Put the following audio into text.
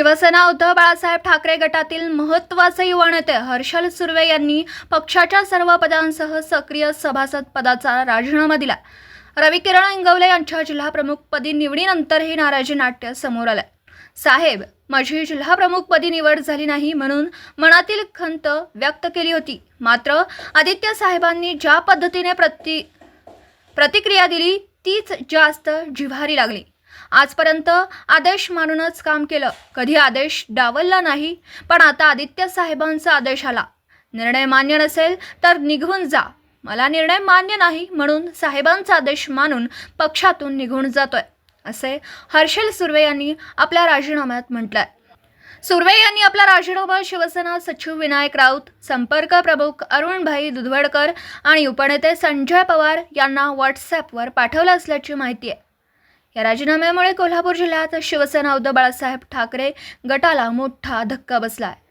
शिवसेना उद्धव बाळासाहेब ठाकरे गटातील महत्त्वाचे युवा नेते हर्षल सुर्वे यांनी पक्षाच्या सर्व पदांसह सक्रिय सभासद पदाचा राजीनामा दिला. रवी किरण इंगवले यांच्या जिल्हाप्रमुखपदी निवडीनंतर हे नाराजी नाट्य समोर आलं. साहेब माझी जिल्हाप्रमुखपदी निवड झाली नाही म्हणून मनातील खंत व्यक्त केली होती. मात्र आदित्य साहेबांनी ज्या पद्धतीने प्रति प्रतिक्रिया दिली तीच जास्त जिव्हारी लागली. आजपर्यंत आदेश मानूनच काम केलं. कधी आदेश डावलला नाही पण आता आदित्य साहेबांचा आदेश आला. निर्णय मान्य नसेल तर निघून जा. मला निर्णय मान्य नाही म्हणून साहेबांचा आदेश मानून पक्षातून निघून जातोय असे हर्षल सुर्वे यांनी आपल्या राजीनाम्यात म्हटलंय. सुर्वे यांनी आपला राजीनामा शिवसेना सचिव विनायक राऊत संपर्क प्रमुख अरुणभाई दुधवडकर आणि उपनेते संजय पवार यांना व्हॉट्सॲपवर पाठवलं असल्याची माहिती आहे. या राजीनाम्यामुळे कोल्हापूर जिल्ह्यात शिवसेना उद्धव बाळासाहेब ठाकरे गटाला मोठा धक्का बसला आहे